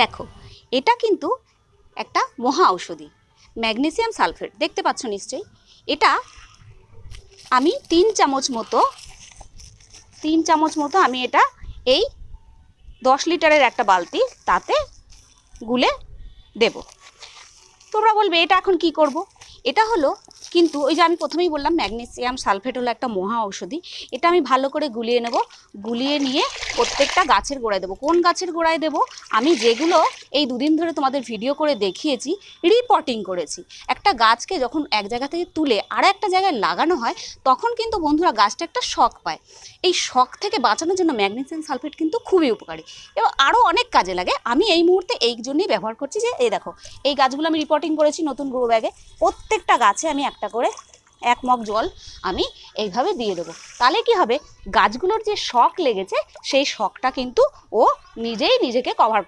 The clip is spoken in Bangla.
দেখো, এটা কিন্তু একটা মহা ঔষধি, ম্যাগনেসিয়াম সালফেট, দেখতে পাচ্ছ নিশ্চয়ই? এটা আমি তিন চামচ মতো, তিন চামচ মতো আমি এটা এই দশ লিটারের একটা বালতি তাতে গুলে দেব। তোমরা বলবে, এটা এখন কি করব? এটা হলো কিন্তু ওই যে আমি প্রথমেই বললাম ম্যাগনেসিয়াম সালফেট হলো একটা মহা ঔষধি। এটা আমি ভালো করে গুলিয়ে নেব, গুলিয়ে নিয়ে প্রত্যেকটা গাছের গোড়ায় দেবো। কোন গাছের গোড়ায় দেবো? আমি যেগুলো এই দুদিন ধরে তোমাদের ভিডিও করে দেখিয়েছি রিপোর্টিং করেছি। একটা গাছকে যখন এক জায়গা থেকে তুলে আর একটা জায়গায় লাগানো হয়, তখন কিন্তু বন্ধুরা গাছটা একটা শখ পায়। এই শখ থেকে বাঁচানোর জন্য ম্যাগনেসিয়াম সালফেট কিন্তু খুবই উপকারী। এবং আরও অনেক কাজে লাগে। আমি এই মুহূর্তে এই জন্যই ব্যবহার করছি যে, এই দেখো, এই গাছগুলো আমি রিপোর্টিং করেছি নতুন গ্রো ব্যাগে প্রত্যেকটা গাছে আমি একটা করে এক মগ জল আমি এইভাবে দিয়ে দেবো। তাহলে কি হবে? গাছগুলোর যে শখ লেগেছে, সেই শখটা কিন্তু ও নিজেই নিজেকে কভার